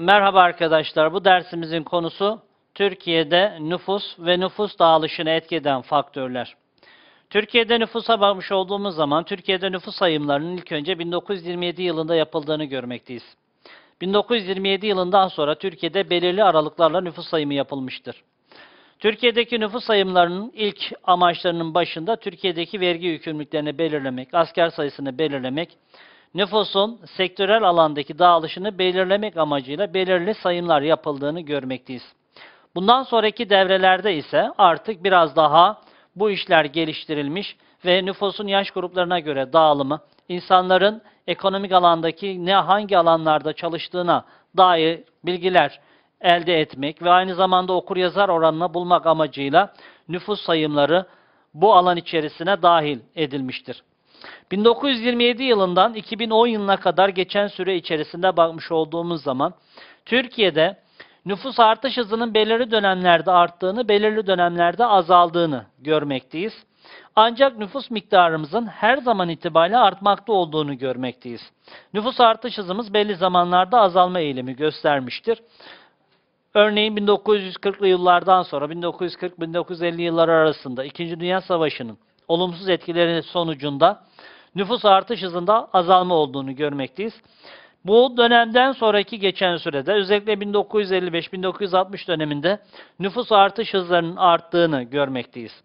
Merhaba arkadaşlar. Bu dersimizin konusu Türkiye'de nüfus ve nüfus dağılışını etki eden faktörler. Türkiye'de nüfusa bakmış olduğumuz zaman Türkiye'de nüfus sayımlarının ilk önce 1927 yılında yapıldığını görmekteyiz. 1927 yılından sonra Türkiye'de belirli aralıklarla nüfus sayımı yapılmıştır. Türkiye'deki nüfus sayımlarının ilk amaçlarının başında Türkiye'deki vergi yükümlülüklerini belirlemek, asker sayısını belirlemek, nüfusun sektörel alandaki dağılışını belirlemek amacıyla belirli sayımlar yapıldığını görmekteyiz. Bundan sonraki devrelerde ise artık biraz daha bu işler geliştirilmiş ve nüfusun yaş gruplarına göre dağılımı, insanların ekonomik alandaki ne hangi alanlarda çalıştığına dair bilgiler elde etmek ve aynı zamanda okur yazar oranını bulmak amacıyla nüfus sayımları bu alan içerisine dahil edilmiştir. 1927 yılından 2010 yılına kadar geçen süre içerisinde bakmış olduğumuz zaman Türkiye'de nüfus artış hızının belirli dönemlerde arttığını, belirli dönemlerde azaldığını görmekteyiz. Ancak nüfus miktarımızın her zaman itibariyle artmakta olduğunu görmekteyiz. Nüfus artış hızımız belli zamanlarda azalma eğilimi göstermiştir. Örneğin 1940'lı yıllardan sonra 1940-1950 yılları arasında 2. Dünya Savaşı'nın olumsuz etkileri sonucunda nüfus artış hızında azalma olduğunu görmekteyiz. Bu dönemden sonraki geçen sürede özellikle 1955-1960 döneminde nüfus artış hızlarının arttığını görmekteyiz.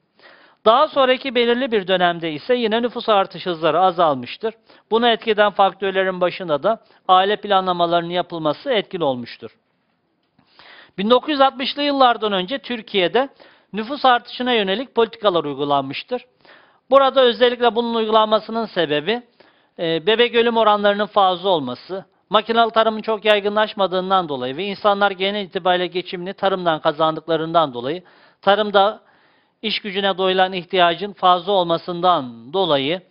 Daha sonraki belirli bir dönemde ise yine nüfus artış hızları azalmıştır. Buna etkeden faktörlerin başında da aile planlamalarının yapılması etkili olmuştur. 1960'lı yıllardan önce Türkiye'de nüfus artışına yönelik politikalar uygulanmıştır. Burada özellikle bunun uygulanmasının sebebi e, bebek ölüm oranlarının fazla olması, makinalı tarımın çok yaygınlaşmadığından dolayı ve insanlar genel itibariyle geçimini tarımdan kazandıklarından dolayı tarımda iş gücüne doyulan ihtiyacın fazla olmasından dolayı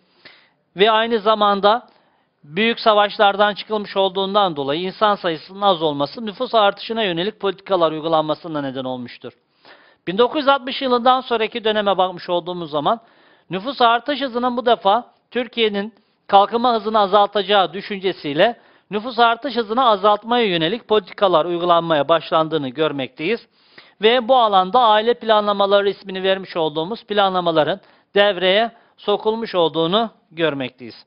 ve aynı zamanda büyük savaşlardan çıkılmış olduğundan dolayı insan sayısının az olması nüfus artışına yönelik politikalar uygulanmasına neden olmuştur. 1960 yılından sonraki döneme bakmış olduğumuz zaman nüfus artış hızının bu defa Türkiye'nin kalkınma hızını azaltacağı düşüncesiyle nüfus artış hızını azaltmaya yönelik politikalar uygulanmaya başlandığını görmekteyiz. Ve bu alanda aile planlamaları ismini vermiş olduğumuz planlamaların devreye sokulmuş olduğunu görmekteyiz.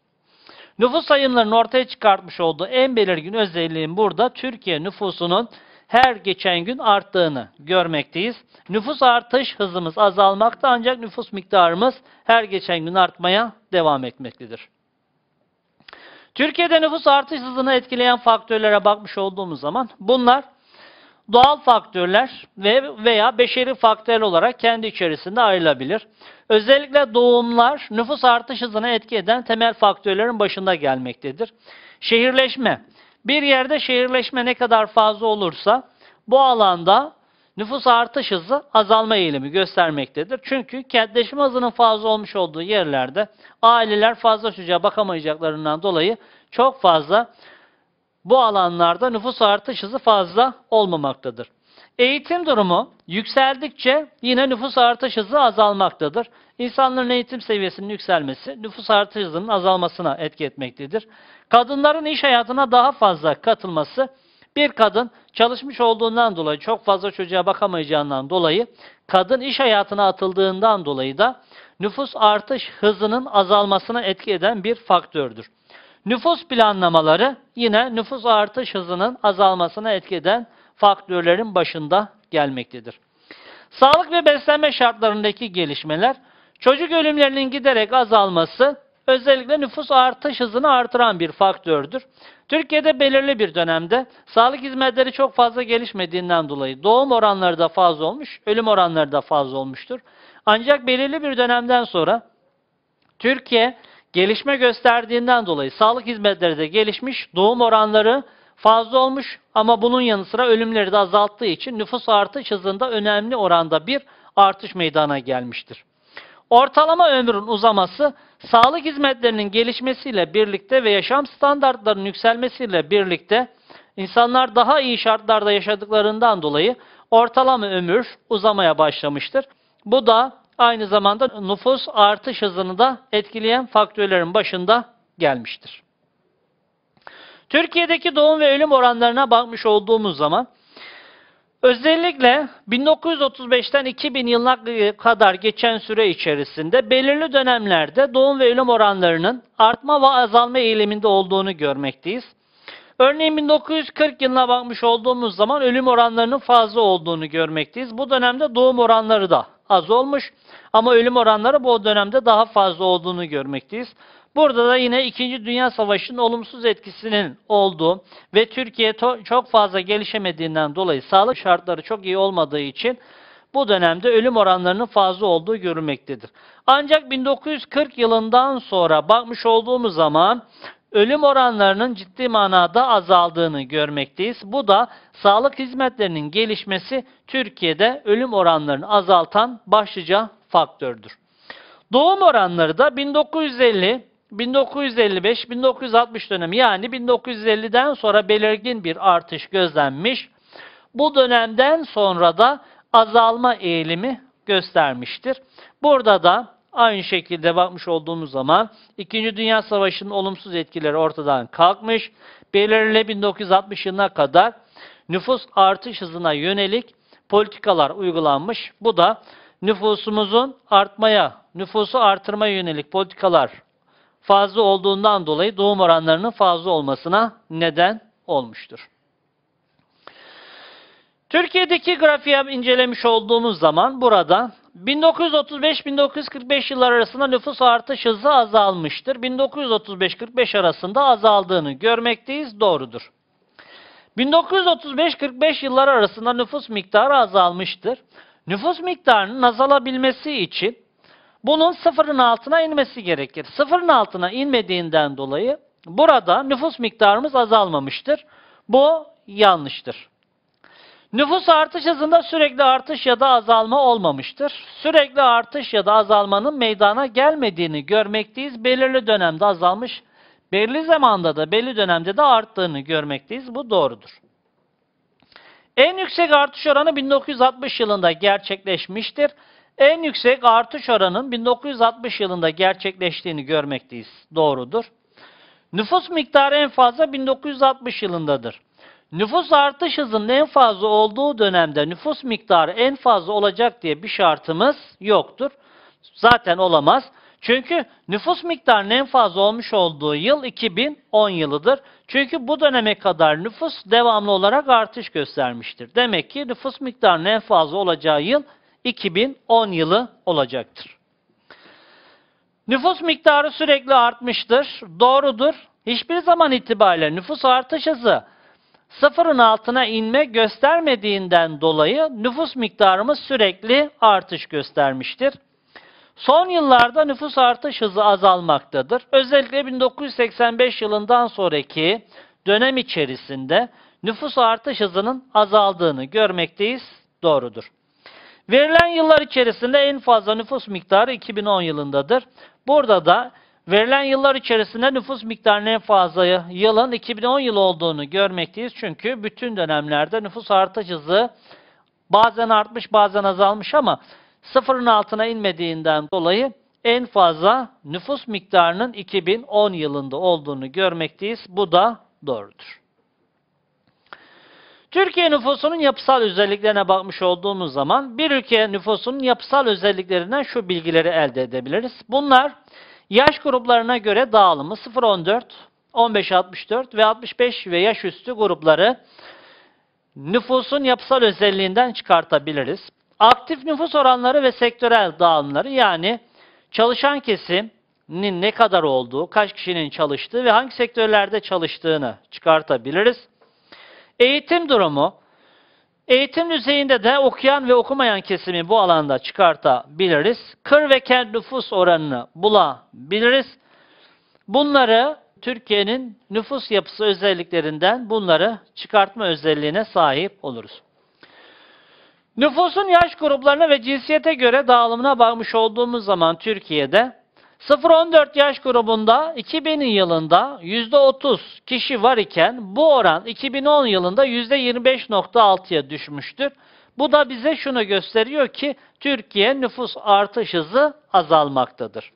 Nüfus sayımlarının ortaya çıkartmış olduğu en belirgin özelliğin burada Türkiye nüfusunun her geçen gün arttığını görmekteyiz. Nüfus artış hızımız azalmakta ancak nüfus miktarımız her geçen gün artmaya devam etmektedir. Türkiye'de nüfus artış hızını etkileyen faktörlere bakmış olduğumuz zaman bunlar doğal faktörler ve veya beşeri faktörler olarak kendi içerisinde ayrılabilir. Özellikle doğumlar nüfus artış hızına etki eden temel faktörlerin başında gelmektedir. Şehirleşme. Bir yerde şehirleşme ne kadar fazla olursa bu alanda nüfus artış hızı azalma eğilimi göstermektedir. Çünkü kentleşme hızının fazla olmuş olduğu yerlerde aileler fazla çocuğa bakamayacaklarından dolayı çok fazla bu alanlarda nüfus artış hızı fazla olmamaktadır. Eğitim durumu yükseldikçe yine nüfus artış hızı azalmaktadır. İnsanların eğitim seviyesinin yükselmesi nüfus artış hızının azalmasına etki etmektedir. Kadınların iş hayatına daha fazla katılması bir kadın çalışmış olduğundan dolayı çok fazla çocuğa bakamayacağından dolayı kadın iş hayatına atıldığından dolayı da nüfus artış hızının azalmasına etki eden bir faktördür. Nüfus planlamaları yine nüfus artış hızının azalmasına etki eden faktörlerin başında gelmektedir. Sağlık ve beslenme şartlarındaki gelişmeler, çocuk ölümlerinin giderek azalması özellikle nüfus artış hızını artıran bir faktördür. Türkiye'de belirli bir dönemde sağlık hizmetleri çok fazla gelişmediğinden dolayı doğum oranları da fazla olmuş, ölüm oranları da fazla olmuştur. Ancak belirli bir dönemden sonra Türkiye gelişme gösterdiğinden dolayı sağlık hizmetleri de gelişmiş, doğum oranları fazla olmuş ama bunun yanı sıra ölümleri de azalttığı için nüfus artış hızında önemli oranda bir artış meydana gelmiştir. Ortalama ömrün uzaması sağlık hizmetlerinin gelişmesiyle birlikte ve yaşam standartlarının yükselmesiyle birlikte insanlar daha iyi şartlarda yaşadıklarından dolayı ortalama ömür uzamaya başlamıştır. Bu da aynı zamanda nüfus artış hızını da etkileyen faktörlerin başında gelmiştir. Türkiye'deki doğum ve ölüm oranlarına bakmış olduğumuz zaman özellikle 1935'ten 2000 yılına kadar geçen süre içerisinde belirli dönemlerde doğum ve ölüm oranlarının artma ve azalma eğiliminde olduğunu görmekteyiz. Örneğin 1940 yılına bakmış olduğumuz zaman ölüm oranlarının fazla olduğunu görmekteyiz. Bu dönemde doğum oranları da az olmuş ama ölüm oranları bu dönemde daha fazla olduğunu görmekteyiz. Burada da yine 2. Dünya Savaşı'nın olumsuz etkisinin olduğu ve Türkiye çok fazla gelişemediğinden dolayı sağlık şartları çok iyi olmadığı için bu dönemde ölüm oranlarının fazla olduğu görülmektedir. Ancak 1940 yılından sonra bakmış olduğumuz zaman ölüm oranlarının ciddi manada azaldığını görmekteyiz. Bu da sağlık hizmetlerinin gelişmesi Türkiye'de ölüm oranlarını azaltan başlıca faktördür. Doğum oranları da 1950, 1955, 1960 dönemi yani 1950'den sonra belirgin bir artış gözlenmiş. Bu dönemden sonra da azalma eğilimi göstermiştir. Burada da Aynı şekilde bakmış olduğumuz zaman İkinci Dünya Savaşı'nın olumsuz etkileri ortadan kalkmış. Belirli 1960 yılına kadar nüfus artış hızına yönelik politikalar uygulanmış. Bu da nüfusumuzun artmaya, nüfusu artırmaya yönelik politikalar fazla olduğundan dolayı doğum oranlarının fazla olmasına neden olmuştur. Türkiye'deki grafiği incelemiş olduğumuz zaman burada 1935-1945 yıllar arasında nüfus artış hızı azalmıştır. 1935-45 arasında azaldığını görmekteyiz. Doğrudur. 1935-45 yıllar arasında nüfus miktarı azalmıştır. Nüfus miktarının azalabilmesi için bunun sıfırın altına inmesi gerekir. Sıfırın altına inmediğinden dolayı burada nüfus miktarımız azalmamıştır. Bu yanlıştır. Nüfus artış hızında sürekli artış ya da azalma olmamıştır. Sürekli artış ya da azalmanın meydana gelmediğini görmekteyiz. Belirli dönemde azalmış, belirli zamanda da belli dönemde de arttığını görmekteyiz. Bu doğrudur. En yüksek artış oranı 1960 yılında gerçekleşmiştir. En yüksek artış oranının 1960 yılında gerçekleştiğini görmekteyiz. Doğrudur. Nüfus miktarı en fazla 1960 yılındadır. Nüfus artış hızının en fazla olduğu dönemde nüfus miktarı en fazla olacak diye bir şartımız yoktur. Zaten olamaz. Çünkü nüfus miktarının en fazla olmuş olduğu yıl 2010 yılıdır. Çünkü bu döneme kadar nüfus devamlı olarak artış göstermiştir. Demek ki nüfus miktarının en fazla olacağı yıl 2010 yılı olacaktır. Nüfus miktarı sürekli artmıştır. Doğrudur. Hiçbir zaman itibariyle nüfus artış hızı sıfırın altına inme göstermediğinden dolayı nüfus miktarımız sürekli artış göstermiştir. Son yıllarda nüfus artış hızı azalmaktadır. Özellikle 1985 yılından sonraki dönem içerisinde nüfus artış hızının azaldığını görmekteyiz. Doğrudur. Verilen yıllar içerisinde en fazla nüfus miktarı 2010 yılındadır. Burada da Verilen yıllar içerisinde nüfus miktarının en fazla yılın 2010 yılı olduğunu görmekteyiz. Çünkü bütün dönemlerde nüfus artış hızı bazen artmış bazen azalmış ama sıfırın altına inmediğinden dolayı en fazla nüfus miktarının 2010 yılında olduğunu görmekteyiz. Bu da doğrudur. Türkiye nüfusunun yapısal özelliklerine bakmış olduğumuz zaman bir ülke nüfusunun yapısal özelliklerinden şu bilgileri elde edebiliriz. Bunlar Yaş gruplarına göre dağılımı 0-14, 15-64 ve 65 ve yaş üstü grupları nüfusun yapısal özelliğinden çıkartabiliriz. Aktif nüfus oranları ve sektörel dağılımları yani çalışan kesimin ne kadar olduğu, kaç kişinin çalıştığı ve hangi sektörlerde çalıştığını çıkartabiliriz. Eğitim durumu, Eğitim düzeyinde de okuyan ve okumayan kesimi bu alanda çıkartabiliriz. Kır ve kent nüfus oranını bulabiliriz. Bunları Türkiye'nin nüfus yapısı özelliklerinden bunları çıkartma özelliğine sahip oluruz. Nüfusun yaş gruplarına ve cinsiyete göre dağılımına bakmış olduğumuz zaman Türkiye'de 0-14 yaş grubunda 2000 yılında %30 kişi var iken bu oran 2010 yılında %25.6'ya düşmüştür. Bu da bize şunu gösteriyor ki Türkiye nüfus artış hızı azalmaktadır.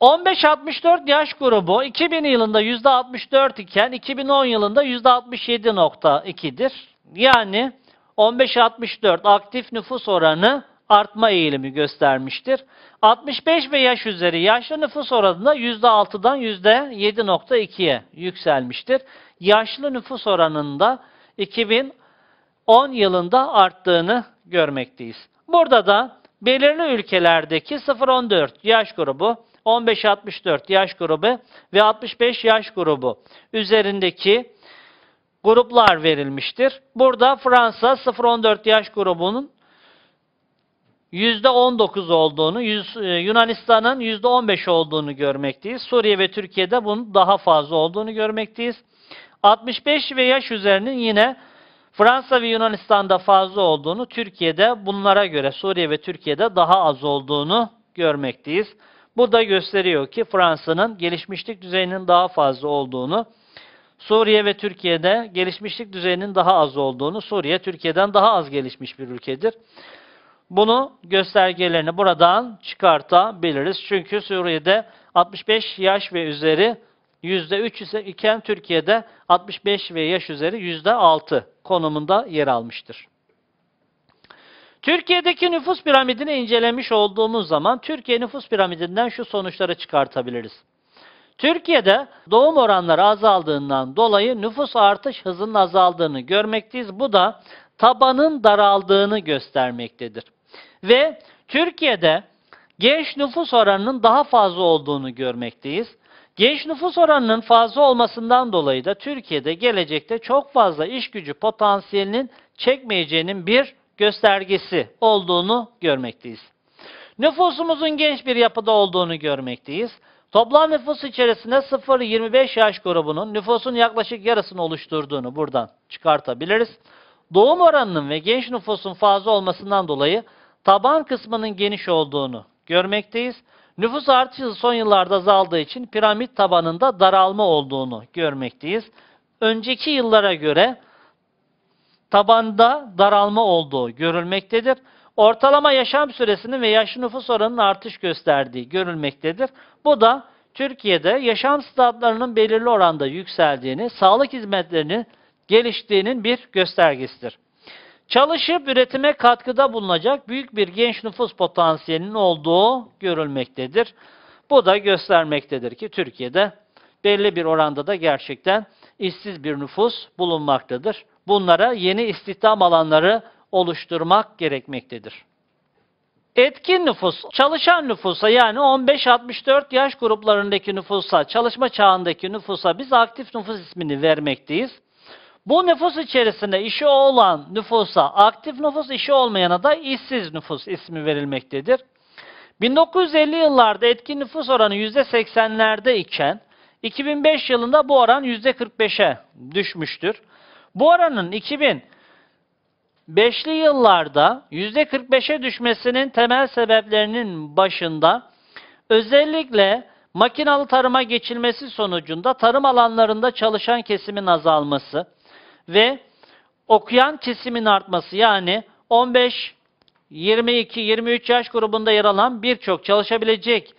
15-64 yaş grubu 2000 yılında %64 iken 2010 yılında %67.2'dir. Yani 15-64 aktif nüfus oranı artma eğilimi göstermiştir. 65 ve yaş üzeri yaşlı nüfus oranında %6'dan %7.2'ye yükselmiştir. Yaşlı nüfus oranında 2010 yılında arttığını görmekteyiz. Burada da belirli ülkelerdeki 0-14 yaş grubu, 15-64 yaş grubu ve 65 yaş grubu üzerindeki gruplar verilmiştir. Burada Fransa 0-14 yaş grubunun %19 olduğunu, e, Yunanistan'ın %15 olduğunu görmekteyiz. Suriye ve Türkiye'de bunun daha fazla olduğunu görmekteyiz. 65 ve yaş üzerinin yine Fransa ve Yunanistan'da fazla olduğunu, Türkiye'de bunlara göre Suriye ve Türkiye'de daha az olduğunu görmekteyiz. Bu da gösteriyor ki Fransa'nın gelişmişlik düzeyinin daha fazla olduğunu, Suriye ve Türkiye'de gelişmişlik düzeyinin daha az olduğunu, Suriye Türkiye'den daha az gelişmiş bir ülkedir. Bunu göstergelerini buradan çıkartabiliriz. Çünkü Suriye'de 65 yaş ve üzeri %3 ise iken Türkiye'de 65 ve yaş üzeri %6 konumunda yer almıştır. Türkiye'deki nüfus piramidini incelemiş olduğumuz zaman Türkiye nüfus piramidinden şu sonuçları çıkartabiliriz. Türkiye'de doğum oranları azaldığından dolayı nüfus artış hızının azaldığını görmekteyiz. Bu da tabanın daraldığını göstermektedir. Ve Türkiye'de genç nüfus oranının daha fazla olduğunu görmekteyiz. Genç nüfus oranının fazla olmasından dolayı da Türkiye'de gelecekte çok fazla iş gücü potansiyelinin çekmeyeceğinin bir göstergesi olduğunu görmekteyiz. Nüfusumuzun genç bir yapıda olduğunu görmekteyiz. Toplam nüfus içerisinde 0-25 yaş grubunun nüfusun yaklaşık yarısını oluşturduğunu buradan çıkartabiliriz. Doğum oranının ve genç nüfusun fazla olmasından dolayı taban kısmının geniş olduğunu görmekteyiz. Nüfus artışı son yıllarda azaldığı için piramit tabanında daralma olduğunu görmekteyiz. Önceki yıllara göre tabanda daralma olduğu görülmektedir. Ortalama yaşam süresinin ve yaşlı nüfus oranının artış gösterdiği görülmektedir. Bu da Türkiye'de yaşam standartlarının belirli oranda yükseldiğini, sağlık hizmetlerinin geliştiğinin bir göstergesidir. Çalışıp üretime katkıda bulunacak büyük bir genç nüfus potansiyelinin olduğu görülmektedir. Bu da göstermektedir ki Türkiye'de belli bir oranda da gerçekten işsiz bir nüfus bulunmaktadır. Bunlara yeni istihdam alanları oluşturmak gerekmektedir. Etkin nüfus, çalışan nüfusa yani 15-64 yaş gruplarındaki nüfusa, çalışma çağındaki nüfusa biz aktif nüfus ismini vermekteyiz. Bu nüfus içerisinde işi olan nüfusa, aktif nüfus işi olmayana da işsiz nüfus ismi verilmektedir. 1950 yıllarda etkin nüfus oranı %80'lerde iken 2005 yılında bu oran %45'e düşmüştür. Bu oranın 2005'li yıllarda %45'e düşmesinin temel sebeplerinin başında özellikle makinalı tarıma geçilmesi sonucunda tarım alanlarında çalışan kesimin azalması ve okuyan kesimin artması yani 15, 22, 23 yaş grubunda yer alan birçok çalışabilecek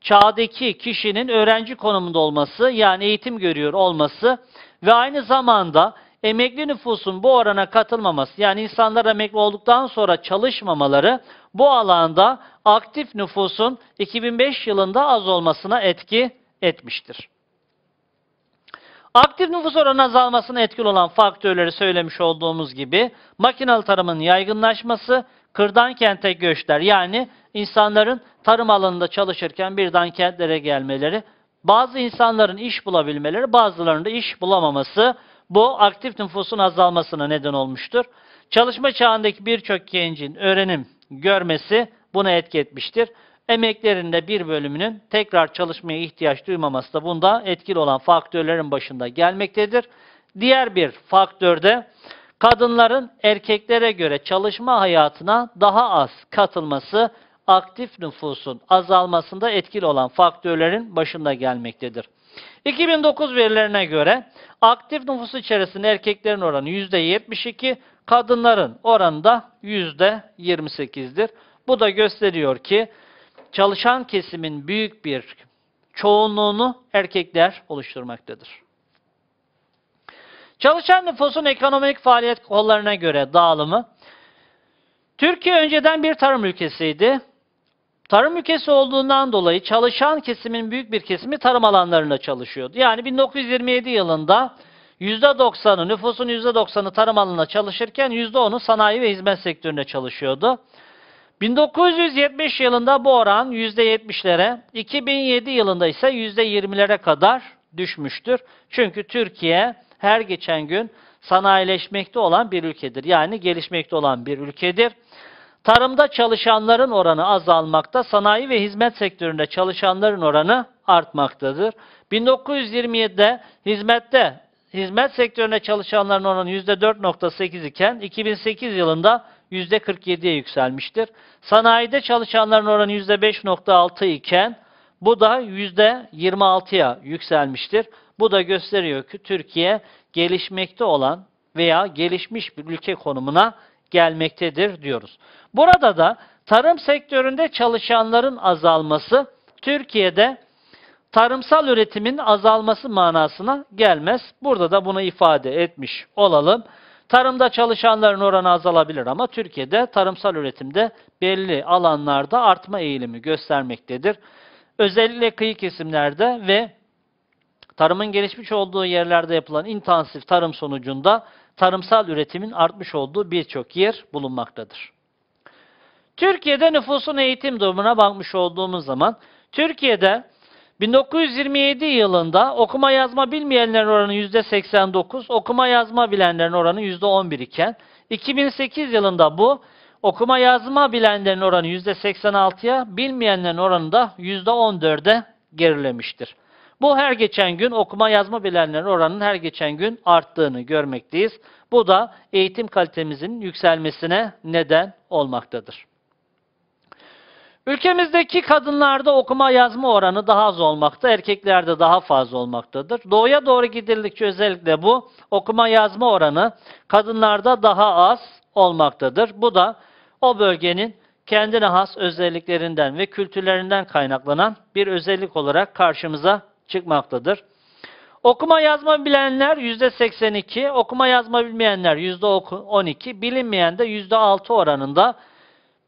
çağdaki kişinin öğrenci konumunda olması yani eğitim görüyor olması ve aynı zamanda emekli nüfusun bu orana katılmaması yani insanlar emekli olduktan sonra çalışmamaları bu alanda aktif nüfusun 2005 yılında az olmasına etki etmiştir. Aktif nüfus oranı azalmasına etkili olan faktörleri söylemiş olduğumuz gibi makinalı tarımın yaygınlaşması, kırdan kente göçler yani insanların tarım alanında çalışırken birden kentlere gelmeleri, bazı insanların iş bulabilmeleri, bazılarının da iş bulamaması bu aktif nüfusun azalmasına neden olmuştur. Çalışma çağındaki birçok gencin öğrenim görmesi buna etki etmiştir. Emeklerinde bir bölümünün tekrar çalışmaya ihtiyaç duymaması da bunda etkili olan faktörlerin başında gelmektedir. Diğer bir faktör de kadınların erkeklere göre çalışma hayatına daha az katılması aktif nüfusun azalmasında etkili olan faktörlerin başında gelmektedir. 2009 verilerine göre aktif nüfus içerisinde erkeklerin oranı %72, kadınların oranı da %28'dir. Bu da gösteriyor ki çalışan kesimin büyük bir çoğunluğunu erkekler oluşturmaktadır. Çalışan nüfusun ekonomik faaliyet kollarına göre dağılımı. Türkiye önceden bir tarım ülkesiydi. Tarım ülkesi olduğundan dolayı çalışan kesimin büyük bir kesimi tarım alanlarında çalışıyordu. Yani 1927 yılında %90'ı, nüfusun %90'ı tarım alanında çalışırken %10'u sanayi ve hizmet sektöründe çalışıyordu. 1970 yılında bu oran %70'lere, 2007 yılında ise %20'lere kadar düşmüştür. Çünkü Türkiye her geçen gün sanayileşmekte olan bir ülkedir. Yani gelişmekte olan bir ülkedir. Tarımda çalışanların oranı azalmakta, sanayi ve hizmet sektöründe çalışanların oranı artmaktadır. 1927'de hizmette hizmet sektöründe çalışanların oranı %4.8 iken 2008 yılında %47'ye yükselmiştir. Sanayide çalışanların oranı %5.6 iken bu da %26'ya yükselmiştir. Bu da gösteriyor ki Türkiye gelişmekte olan veya gelişmiş bir ülke konumuna gelmektedir diyoruz. Burada da tarım sektöründe çalışanların azalması Türkiye'de tarımsal üretimin azalması manasına gelmez. Burada da bunu ifade etmiş olalım. Tarımda çalışanların oranı azalabilir ama Türkiye'de tarımsal üretimde belli alanlarda artma eğilimi göstermektedir. Özellikle kıyı kesimlerde ve tarımın gelişmiş olduğu yerlerde yapılan intensif tarım sonucunda tarımsal üretimin artmış olduğu birçok yer bulunmaktadır. Türkiye'de nüfusun eğitim durumuna bakmış olduğumuz zaman Türkiye'de 1927 yılında okuma yazma bilmeyenlerin oranı %89, okuma yazma bilenlerin oranı %11 iken 2008 yılında bu okuma yazma bilenlerin oranı %86'ya, bilmeyenlerin oranı da %14'e gerilemiştir. Bu her geçen gün okuma yazma bilenlerin oranının her geçen gün arttığını görmekteyiz. Bu da eğitim kalitemizin yükselmesine neden olmaktadır. Ülkemizdeki kadınlarda okuma yazma oranı daha az olmakta, erkeklerde daha fazla olmaktadır. Doğuya doğru gidildikçe özellikle bu okuma yazma oranı kadınlarda daha az olmaktadır. Bu da o bölgenin kendine has özelliklerinden ve kültürlerinden kaynaklanan bir özellik olarak karşımıza çıkmaktadır. Okuma yazma bilenler %82, okuma yazma bilmeyenler %12, bilinmeyen de %6 oranında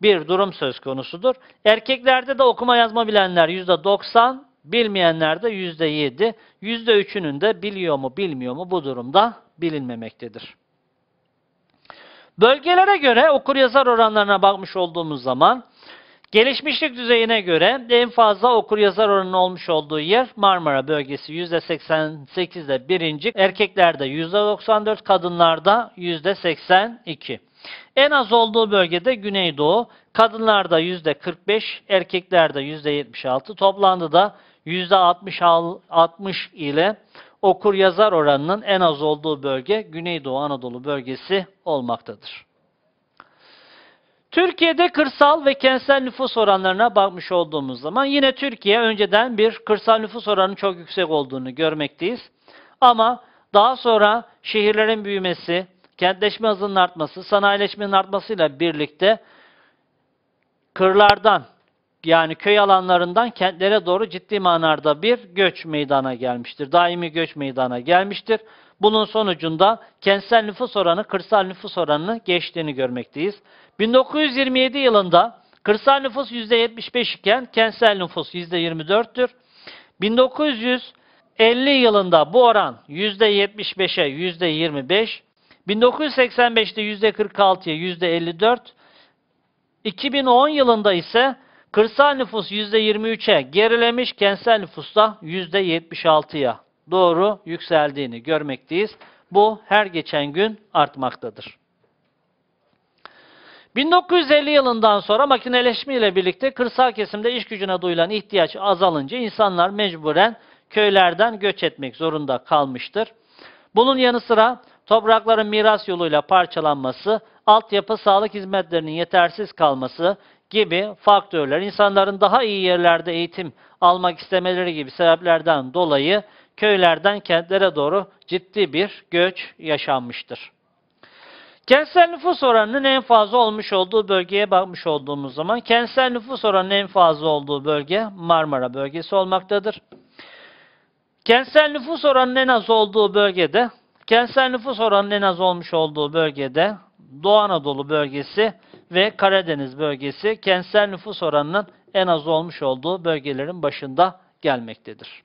bir durum söz konusudur. Erkeklerde de okuma yazma bilenler %90, bilmeyenler de %7, %3'ünün de biliyor mu bilmiyor mu bu durumda bilinmemektedir. Bölgelere göre okur yazar oranlarına bakmış olduğumuz zaman gelişmişlik düzeyine göre en fazla okur yazar oranının olmuş olduğu yer Marmara bölgesi %88'de birinci, erkeklerde %94, kadınlarda %82. En az olduğu bölgede Güneydoğu, kadınlarda %45, erkeklerde %76, toplamda da %60 ile okur yazar oranının en az olduğu bölge Güneydoğu Anadolu bölgesi olmaktadır. Türkiye'de kırsal ve kentsel nüfus oranlarına bakmış olduğumuz zaman yine Türkiye önceden bir kırsal nüfus oranının çok yüksek olduğunu görmekteyiz. Ama daha sonra şehirlerin büyümesi, kentleşme hızının artması, sanayileşmenin artmasıyla birlikte kırlardan yani köy alanlarından kentlere doğru ciddi manada bir göç meydana gelmiştir. Daimi göç meydana gelmiştir. Bunun sonucunda kentsel nüfus oranı kırsal nüfus oranını geçtiğini görmekteyiz. 1927 yılında kırsal nüfus %75 iken kentsel nüfus %24'tür. 1950 yılında bu oran %75'e %25, 1985'te %46'ya %54, 2010 yılında ise kırsal nüfus %23'e gerilemiş, kentsel nüfusta %76'ya doğru yükseldiğini görmekteyiz. Bu her geçen gün artmaktadır. 1950 yılından sonra makineleşme ile birlikte kırsal kesimde iş gücüne duyulan ihtiyaç azalınca insanlar mecburen köylerden göç etmek zorunda kalmıştır. Bunun yanı sıra toprakların miras yoluyla parçalanması, altyapı sağlık hizmetlerinin yetersiz kalması gibi faktörler insanların daha iyi yerlerde eğitim almak istemeleri gibi sebeplerden dolayı köylerden kentlere doğru ciddi bir göç yaşanmıştır. Kentsel nüfus oranının en fazla olmuş olduğu bölgeye bakmış olduğumuz zaman kentsel nüfus oranının en fazla olduğu bölge Marmara bölgesi olmaktadır. Kentsel nüfus oranının en az olduğu bölgede, kentsel nüfus oranının en az olmuş olduğu bölgede Doğu Anadolu bölgesi ve Karadeniz bölgesi kentsel nüfus oranının en az olmuş olduğu bölgelerin başında gelmektedir.